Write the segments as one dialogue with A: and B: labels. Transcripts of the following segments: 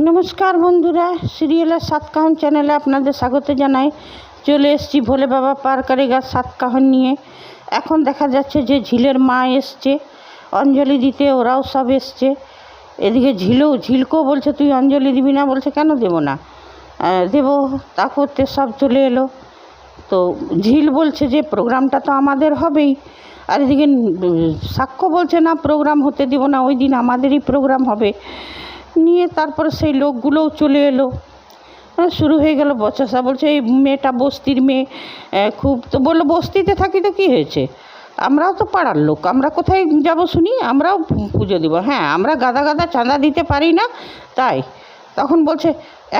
A: নমস্কার বন্ধুরা, সিরিয়ালের সাতকাহন চ্যানেলে আপনাদের স্বাগত জানাই। চলে এসেছি ভোলে বাবা পার কারিগার সাতকাহন নিয়ে। এখন দেখা যাচ্ছে যে ঝিলের মা এসছে, অঞ্জলি দিতে, ওরাও সব এসছে। এদিকে ঝিলও, ঝিলকেও বলছে, তুই অঞ্জলি দিবি না? বলছে, কেন দেবো না? দেবো, তা করতে সব চলে এলো। তো ঝিল বলছে যে, প্রোগ্রামটা তো আমাদের হবেই। আর এদিকে সাক্ষ্য বলছে, না, প্রোগ্রাম হতে দেবো না, ওই দিন আমাদেরই প্রোগ্রাম হবে। নিয়ে তারপরে সেই লোকগুলোও চলে এলো। শুরু হয়ে গেল বচসা। বলছে, এই মেয়েটা বস্তির মেয়ে খুব তো বলল, বস্তিতে থাকি তো কী হয়েছে? আমরাও তো পাড়ার লোক, আমরা কোথায় যাব শুনি? আমরাও পুজো দিব। হ্যাঁ আমরা গাদা গাদা চাঁদা দিতে পারি না, তাই। তখন বলছে,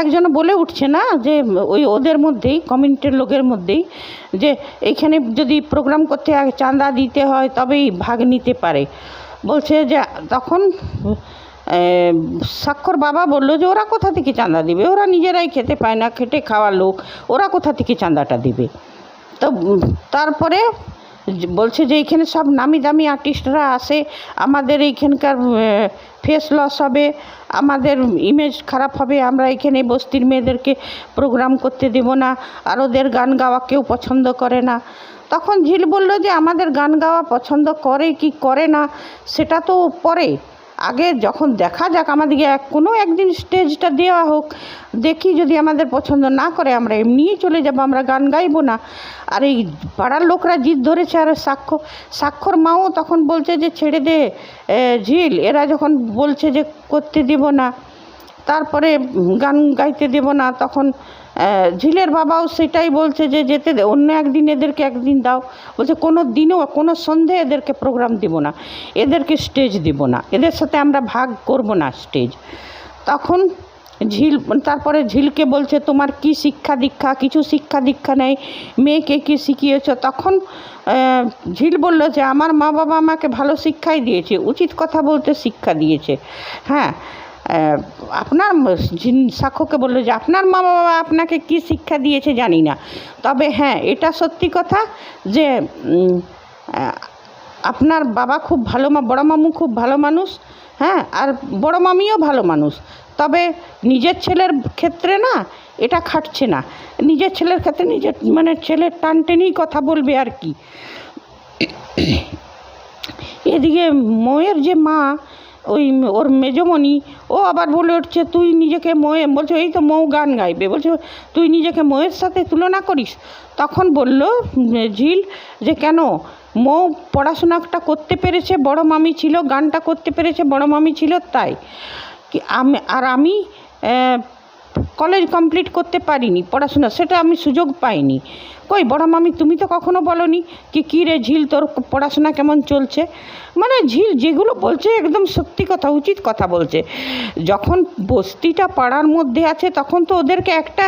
A: একজন বলে উঠছে না যে, ওই ওদের মধ্যেই, কমিউনিটির লোকের মধ্যেই, যে এইখানে যদি প্রোগ্রাম করতে চাঁদা দিতে হয়, তবেই ভাগ নিতে পারে। বলছে যে, তখন স্বাক্ষর বাবা বলল যে, ওরা কোথা থেকে চাঁদা দিবে? ওরা নিজেরাই খেতে পায় না, খেটে খাওয়া লোক। ওরা কোথা থেকে চাঁদাটা দিবে? তো তারপরে বলছে যে এইখানে সব নামি দামি আর্টিস্টরা আসে আমাদের এইখানকার ফেস লস হবে। আমাদের ইমেজ খারাপ হবে। আমরা এখানে বস্তির মেয়েদেরকে প্রোগ্রাম করতে দেব না। আর ওদের গান গাওয়া কেউ পছন্দ করে না। তখন ঝিল বলল যে, আমাদের গান গাওয়া পছন্দ করে কি করে না? সেটা তো পরে। আগে যখন দেখা যাক আমাদেরকে কোনো একদিন স্টেজটা দেওয়া হোক, দেখি যদি আমাদের পছন্দ না করে আমরা এমনিই চলে যাব, আমরা গান গাইবো না। আর এই পাড়ার লোকরা জিদ ধরেছে, আর সাক্ষ্য সাক্ষর মাও তখন বলছে যে, ছেড়ে দে ঝিল। এরা যখন বলছে যে, করতে দিব না। তারপরে গান গাইতে দেব না, তখন ঝিলের বাবাও সেটাই বলছে যে যেতে অন্য একদিন এদেরকে একদিন দাও। বলছে, কোনো দিনও, কোনো সন্ধে এদেরকে প্রোগ্রাম দিব না। এদেরকে স্টেজ দিব না। এদের সাথে আমরা ভাগ করব না স্টেজ তখন ঝিল, তারপরে ঝিলকে বলছে, তোমার কি শিক্ষা দীক্ষা? কিছু শিক্ষা দীক্ষা নেই? মেয়েকে কি শিখিয়েছ? তখন ঝিল বলল যে, আমার মা বাবা আমাকে ভালো শিক্ষাই দিয়েছে। উচিত কথা বলতে শিক্ষা দিয়েছে। হ্যাঁ আপনার সাক্ষ্যকে বলল যে আপনার মা বাবা আপনাকে কি শিক্ষা দিয়েছে জানি না। তবে হ্যাঁ এটা সত্যি কথা যে আপনার বাবা খুব ভালো মা, বড় মামু খুব ভালো মানুষ হ্যাঁ আর বড় মামিও ভালো মানুষ। তবে নিজের ছেলের ক্ষেত্রে না, এটা খাটছে না। নিজের ছেলের ক্ষেত্রে নিজের মানে ছেলের টান টেনেই কথা বলবে আর কি। এদিকে ময়ের যে মা ওই ওর মেজমণি, ও আবার বলে উঠছে, তুই নিজেকে ময়ে বলছে, এই তো মৌ গান গাইবে। বলছে, তুই নিজেকে ময়ের সাথে তুলনা করিস? তখন বলল, ঝিল, যে কেন? মৌ পড়াশোনাটা করতে পেরেছে, বড় মামি ছিল, গানটা করতে পেরেছে, বড় মামি ছিল, তাই। কি, আমি, আর আমি কলেজ কমপ্লিট করতে পারিনি পড়াশোনা, সেটা আমি সুযোগ পাইনি। কই বড় মামি, তুমি তো কখনো বলনি কি, কী রে ঝিল তোর পড়াশোনা কেমন চলছে? মানে ঝিল যেগুলো বলছে একদম সত্যি কথা, উচিত কথা বলছে। যখন বস্তিটা পাড়ার মধ্যে আছে, তখন তো ওদেরকে একটা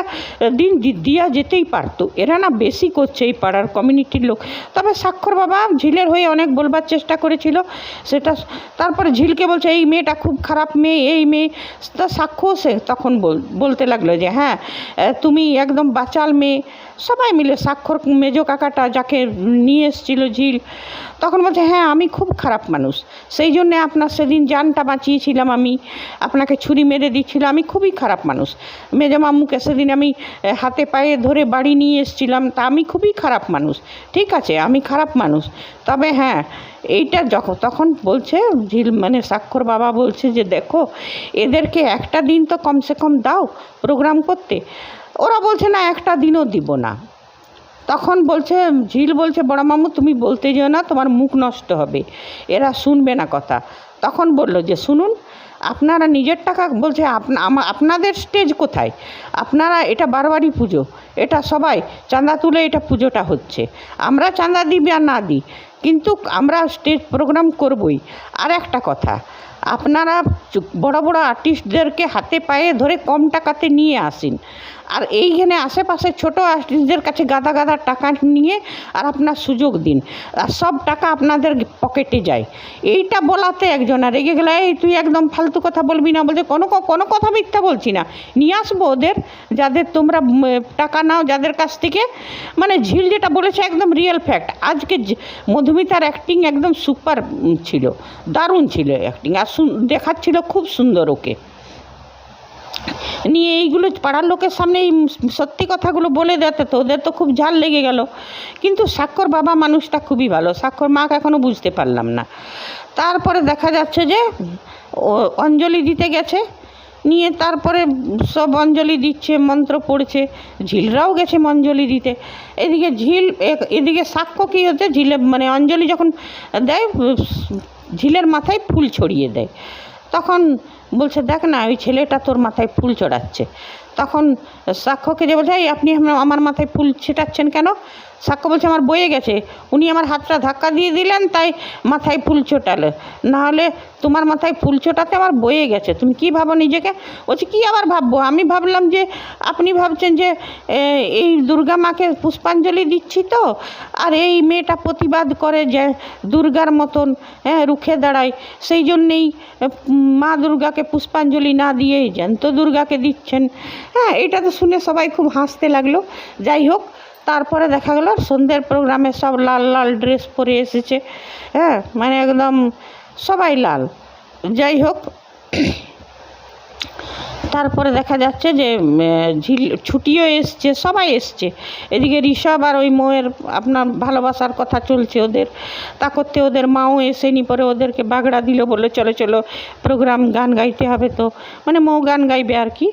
A: দিন দিয়া যেতেই পারতো। এরা না বেশি করছে এই পাড়ার কমিউনিটির লোক। তবে স্বাক্ষর বাবা ঝিলের হয়ে অনেক বলবার চেষ্টা করেছিল। সেটা তারপরে ঝিলকে বলছে, এই মেয়েটা খুব খারাপ মেয়ে, এই মেয়ে। তা সাক্ষ্য সে তখন বল, বলতে লাগল যে হ্যাঁ তুমি একদম বাচাল মেয়ে। সবাই মিলে স্বাক্ষর, মেজো কাকাটা যাকে নিয়ে এসেছিল ঝিল, তখন বলছে হ্যাঁ আমি খুব খারাপ মানুষ। সেই জন্যে আপনার সেদিন জানটা বাঁচিয়েছিলাম আমি, আপনাকে ছুরি মেরে দিচ্ছিলাম। আমি খুবই খারাপ মানুষ। মেজো মাম্মুকে সেদিন আমি হাতে পায়ে ধরে বাড়ি নিয়ে এসেছিলাম। তা আমি খুবই খারাপ মানুষ। ঠিক আছে, আমি খারাপ মানুষ। তবে হ্যাঁ এইটা যখন তখন বলছে ঝিল মানে স্বাক্ষর বাবা বলছে যে, দেখো, এদেরকে একটা দিন তো কমসে কম দাও প্রোগ্রাম করতে। ওরা বলছে, না, একটা দিনও দিব না। তখন বলছে, ঝিল বলছে, বড় মামু, তুমি বলতে যেও না, তোমার মুখ নষ্ট হবে। এরা শুনবে না কথা। তখন বলল যে, শুনুন, আপনারা নিজের টাকা বলছে, আপনা- আপনাদের স্টেজ কোথায়? আপনারা এটা বারবারই পুজো। এটা সবাই, চাঁদা তুলে এটা পুজোটা হচ্ছে। আমরা চাঁদা দিই আর না দিই। কিন্তু আমরা স্টেজ প্রোগ্রাম করবই। আর একটা কথা, আপনারা বড় বড় আর্টিস্টদেরকে হাতে পায়ে ধরে কম টাকাতে নিয়ে আসেন। আর এইখানে আশেপাশে ছোট আর্টিস্টদের কাছে গাদা গাদা টাকা নিয়ে আর আপনার সুযোগ দিন। আর সব টাকা আপনাদের পকেটে যায়। এইটা বলাতে একজন আর রেগে গেলে, এই তুই একদম ফালতু কথা বলবি না বলছে কোনো কোনো কথা মিথ্যা বলছি না। নিয়ে আসব ওদের, যাদের তোমরা টাকা নাও, যাদের কাছ থেকে। মানে ঝিল যেটা বলেছে একদম রিয়েল ফ্যাক্ট আজকে মধুমিতার অ্যাক্টিং একদম সুপার ছিল। দারুণ ছিল অ্যাক্টিং আর দেখাচ্ছিল খুব সুন্দর ওকে। নিয়ে এইগুলো পাড়ার লোকের সামনে এই সত্যি কথাগুলো বলে দেয় তো ওদের তো খুব ঝাল লেগে গেল। কিন্তু স্বাক্ষর বাবা মানুষটা খুবই ভালো। স্বাক্ষর মাকে এখনও বুঝতে পারলাম না। তারপরে দেখা যাচ্ছে যে, ও অঞ্জলি দিতে গেছে। নিয়ে তারপরে সব অঞ্জলি দিচ্ছে, মন্ত্র পড়ছে। ঝিলরাও গেছে অঞ্জলি দিতে। এদিকে ঝিল এদিকে সাক্ষ্য কী হচ্ছে? ঝিলে মানে অঞ্জলি যখন দেয়, ঝিলের মাথায় ফুল ছড়িয়ে দেয়। তখন বলছে, দেখ না, ওই ছেলেটা তোর মাথায় ফুল চড়াচ্ছে। তখন সাক্ষ্যকে যে বলছে আপনি আমার- মাথায় ফুল ছিটাচ্ছেন কেন? সাক্ষ্য বলছে, আমার বয়ে গেছে। উনি আমার হাতটা ধাক্কা দিয়ে দিলেন, তাই মাথায় ফুল চোটালো নাহলে তোমার মাথায় ফুল ছোটাতে আমার বয়ে গেছে। তুমি কি ভাবো নিজেকে? বলছি, কি আবার ভাববো? আমি ভাবলাম যে, আপনি ভাবছেন যে এই দুর্গা মাকে পুষ্পাঞ্জলি দিচ্ছি তো? আর এই মেয়েটা প্রতিবাদ করে যে, দুর্গার মতন হ্যাঁ রুখে দাঁড়ায়। সেই জন্যেই মা দুর্গাকে পুষ্পাঞ্জলি না দিয়েই জ্যান্ত দুর্গাকে দিচ্ছেন। হ্যাঁ এটা তো শুনে সবাই খুব হাসতে লাগল। যাই হোক, তারপরে দেখা গেল, সন্ধ্যের প্রোগ্রামে সব লাল লাল ড্রেস পরে এসেছে। হ্যাঁ মানে একদম সবাই লাল। যাই হোক, তারপরে দেখা যাচ্ছে যে ঝিল, ছুটিও এসছে, সবাই এসছে। এদিকে ঋষভ আর ওই মোয়ের আপনার ভালোবাসার কথা চলছে ওদের। তা করতে ওদের মাও এসেনি, পরে ওদেরকে বাগড়া দিল বলে, চলো চলো প্রোগ্রাম গান গাইতে হবে তো। মানে মৌ গান গাইবে আর কি।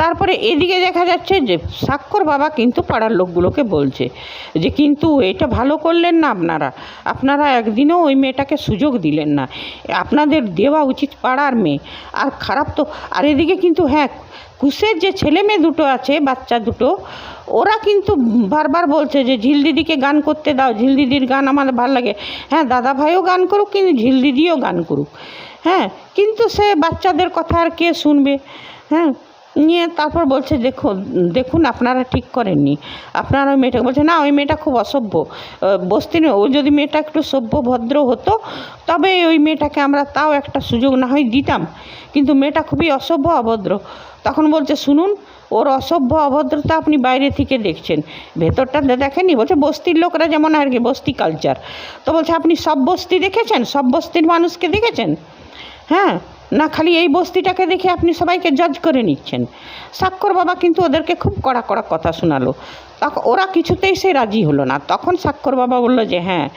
A: তারপরে এদিকে দেখা যাচ্ছে যে স্বাক্ষর বাবা কিন্তু পাড়ার লোকগুলোকে বলছে যে, কিন্তু এটা ভালো করলেন না আপনারা। আপনারা একদিনও ওই মেয়েটাকে সুযোগ দিলেন না। আপনাদের দেওয়া উচিত পাড়ার মেয়ে। আর খারাপ তো আর এদিকে কিন্তু হ্যাঁ কুশের যে ছেলে মেয়ে দুটো আছে, বাচ্চা দুটো, ওরা কিন্তু বারবার বলছে যে, ঝিল দিদিকে গান করতে দাও। ঝিল দিদির গান আমার ভালো লাগে। হ্যাঁ দাদা ভাইও গান করুক, কিন্তু ঝিল দিদিও গান করুক। হ্যাঁ কিন্তু সে বাচ্চাদের কথা আর কে শুনবে? হ্যাঁ নিয়ে তারপর বলছে, দেখুন দেখুন, আপনারা ঠিক করেননি। আপনারা ওই মেয়েটাকে বলছে, না, ওই মেয়েটা খুব অসভ্য। বস্তি ও যদি মেয়েটা একটু সভ্য, ভদ্র হতো, তবে ওই মেয়েটাকে আমরা তাও একটা সুযোগ না হয় দিতাম। কিন্তু মেয়েটা খুবই অসভ্য, অভদ্র। তখন বলছে, শুনুন, ওর অসভ্য, অভদ্রতা আপনি বাইরে থেকে দেখছেন। ভেতরটা দে- দেখেননি? বলছে, বস্তির লোকরা যেমন আর কি, বস্তি কালচার তো বলছে, আপনি সব বস্তি দেখেছেন? সব বস্তির মানুষকে দেখেছেন? হ্যাঁ না, খালি এই বস্তিটাকে দেখে আপনি সবাইকে জজ করে নিচ্ছেন। সাক্ষর বাবা কিন্তু ওদেরকে খুব কড়া কড়া কথা শোনালো। তখন ওরা কিছুতেই সে রাজি হলো না। তখন সাক্ষর বাবা বলল যে হ্যাঁ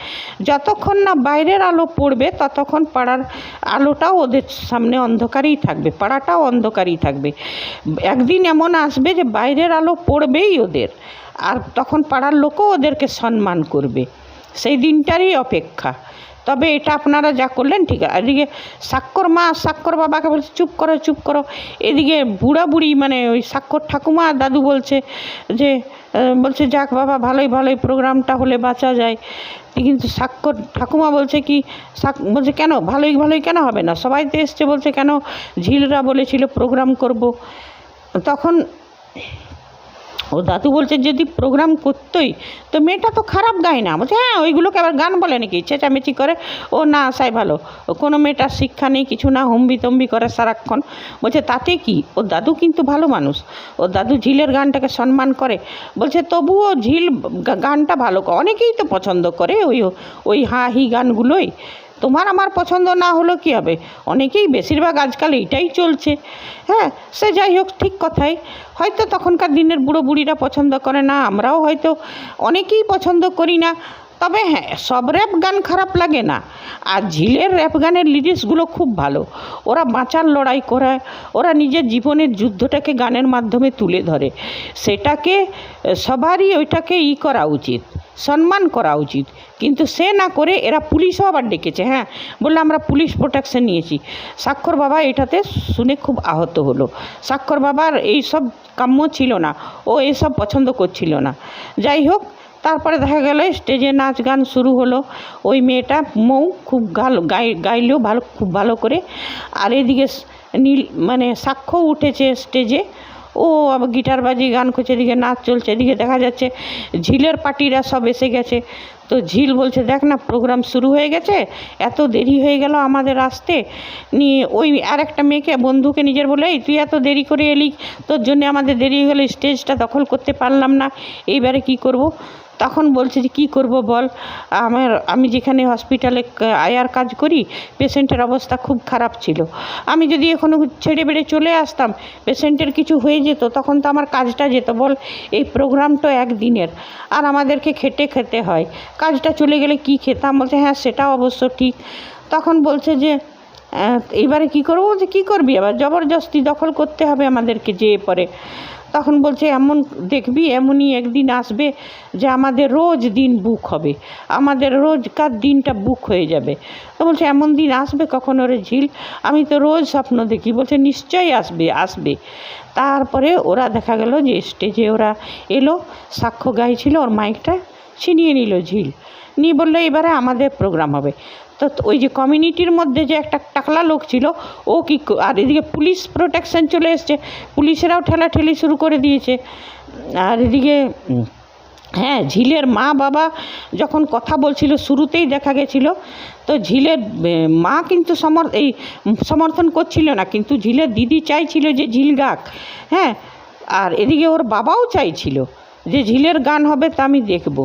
A: যতক্ষণ না বাইরের আলো পড়বে, ততক্ষণ পাড়ার আলোটাও ওদের সামনে অন্ধকারেই থাকবে, পাড়াটাও অন্ধকারেই থাকবে। একদিন এমন আসবে যে, বাইরের আলো পড়বেই ওদের, আর তখন পাড়ার লোকও ওদেরকে সম্মান করবে। সেই দিনটারই অপেক্ষা। তবে এটা আপনারা যা করলেন, ঠিক আছে। এদিকে স্বাক্ষর মা স্বাক্ষর বাবাকে বলছে, চুপ করো চুপ করো। এদিকে বুড়া বুড়ি মানে ওই স্বাক্ষর ঠাকুমা দাদু বলছে যে বলছে, যাক বাবা, ভালোই ভালোই, প্রোগ্রামটা হলে বাঁচা যায়। কিন্তু স্বাক্ষর ঠাকুমা বলছে কি বলছে, কেন? ভালোই ভালোই কেন হবে না? সবাই তো এসছে। বলছে, কেন? ঝিলরা বলেছিল, প্রোগ্রাম করব। তখন ও দাদু বলছে, যদি প্রোগ্রাম করতোই, তো মেয়েটা তো খারাপ গায় না। বলছে হ্যাঁ ওইগুলোকে আবার গান বলে নাকি, চেঁচামেচি করে। ও, না আসাই ভালো। ও, কোনো মেয়েটার শিক্ষা নেই, কিছু না, হম্বি তম্বি করে সারাক্ষণ। বলছে, তাতে কি? ওর দাদু কিন্তু ভালো মানুষ। ওর দাদু ঝিলের গানটাকে সম্মান করে। বলছে, তবুও ঝিল গানটা ভালো অনেকেই তো পছন্দ করে ওই ওই হা হি গানগুলোই। তোমার আমার পছন্দ না হলো কি হবে? অনেকেই বেশিরভাগ আজকাল এইটাই চলছে। হ্যাঁ সে যাই হোক, ঠিক কথাই। হয়তো তখনকার দিনের বুড়ো বুড়িরা পছন্দ করে না, আমরাও হয়তো অনেকেই পছন্দ করি না। তবে হ্যাঁ সব র্যাপ গান খারাপ লাগে না। আর ঝিলের র্যাপ গানের লিরিক্সগুলো খুব ভালো। ওরা বাঁচার লড়াই করে ওরা নিজের জীবনের যুদ্ধটাকে গানের মাধ্যমে তুলে ধরে। সেটাকে, সবারই ওইটাকে ই করা উচিত। সম্মান করা উচিত। কিন্তু সে না করে এরা পুলিশও আবার ডেকেছে হ্যাঁ? বললে আমরা পুলিশ প্রোটেকশন নিয়েছি। স্বাক্ষর বাবা এটাতে শুনে খুব আহত হলো। স্বাক্ষর বাবার এই সব কাম্য ছিল না। ও এসব পছন্দ করছিল না। যাই হোক, তারপরে দেখা গেল, স্টেজে নাচ গান শুরু হলো। ওই মেয়েটা মৌ খুব গাল, গাই গাইলেও ভালো, খুব ভালো করে। আর এদিকে নীল মানে সাক্ষ্য উঠেছে স্টেজে। ও আবার গিটার বাজি গান করছে এদিকে নাচ চলছে, এদিকে দেখা যাচ্ছে ঝিলের পার্টিরা সব এসে গেছে। তো ঝিল বলছে, দেখ না প্রোগ্রাম শুরু হয়ে গেছে, এত দেরি হয়ে গেল আমাদের আসতে। নিয়ে ওই আর একটা মেয়েকে, বন্ধুকে নিজের বলে, এই, তুই এত দেরি করে এলি, তোর জন্য আমাদের দেরি হয়ে গেলো, স্টেজটা দখল করতে পারলাম না, এইবারে কি করব? তখন বলছে যে, কী করব বল? আমার, আমি যেখানে হসপিটালে আয়ার কাজ করি পেশেন্টের অবস্থা খুব খারাপ ছিল। আমি যদি এখনও ছেড়ে বেড়ে চলে আসতাম পেশেন্টের কিছু হয়ে যেত, তখন তো আমার কাজটা যেত। বল, এই প্রোগ্রামটা একদিনের। আর আমাদেরকে খেটে খেতে হয়। কাজটা চলে গেলে কি খেতাম? বলছে হ্যাঁ সেটাও অবশ্য ঠিক। তখন বলছে যে এবারে কি করব? বলছে, কী করবি আবার জবরদস্তি দখল করতে হবে আমাদেরকে যেয়ে পরে। তখন বলছে, এমন দেখবি, এমনই একদিন আসবে যে আমাদের রোজ দিন বুক হবে। আমাদের রোজকার দিনটা বুক হয়ে যাবে? তো বলছে, এমন দিন আসবে কখন ওরে ঝিল? আমি তো রোজ স্বপ্ন দেখি। বলছে, নিশ্চয়ই আসবে আসবে। তারপরে ওরা দেখা গেল যে স্টেজে ওরা এলো, সাক্ষ্য গাইছিল ওর মাইকটা ছিনিয়ে নিল ঝিল। নিয়ে বলল, এবারে আমাদের প্রোগ্রাম হবে। তো ওই যে কমিউনিটির মধ্যে যে একটা টাকলা লোক ছিল, ও কি আর এদিকে পুলিশ প্রোটেকশন চলে এসছে। পুলিশেরাও ঠেলাঠেলি শুরু করে দিয়েছে। আর এদিকে হ্যাঁ ঝিলের মা বাবা যখন কথা বলছিল, শুরুতেই দেখা গেছিল, তো ঝিলের মা কিন্তু সমর, এই সমর্থন করছিল না, কিন্তু ঝিলের দিদি চাইছিল যে ঝিল গাক হ্যাঁ? আর এদিকে ওর বাবাও চাইছিল যে ঝিলের গান হবে তা আমি দেখব।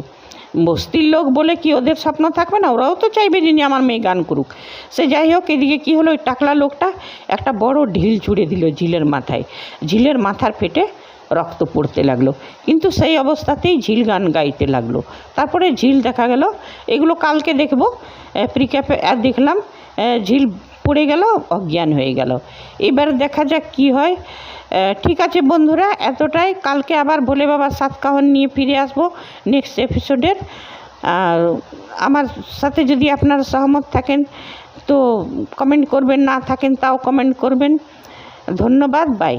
A: বস্তির লোক বলে কি ওদের স্বপ্ন থাকবে না? ওরাও তো চাইবে যে আমার মেয়ে গান করুক। সে যাই হোক, এদিকে কী হলো ওই টাকলা লোকটা? একটা বড় ঢিল ছুঁড়ে দিল ঝিলের মাথায়। ঝিলের মাথার ফেটে রক্ত পড়তে লাগল। কিন্তু সেই অবস্থাতেই ঝিল গান গাইতে লাগল। তারপরে ঝিল দেখা গেল। এগুলো কালকে দেখব। প্রিক্যাপে দেখলাম। ঝিল পড়ে গেল, অজ্ঞান হয়ে গেল। এবার দেখা যাক কি হয়। ঠিক আছে বন্ধুরা, এতটাই। কালকে আবার ভোলে বাবার সাতকাহন নিয়ে ফিরে আসব নেক্সট এপিসোডের আর আমার সাথে যদি আপনারা সহমত থাকেন, তো কমেন্ট করবেন, না থাকেন তাও কমেন্ট করবেন। ধন্যবাদ বাই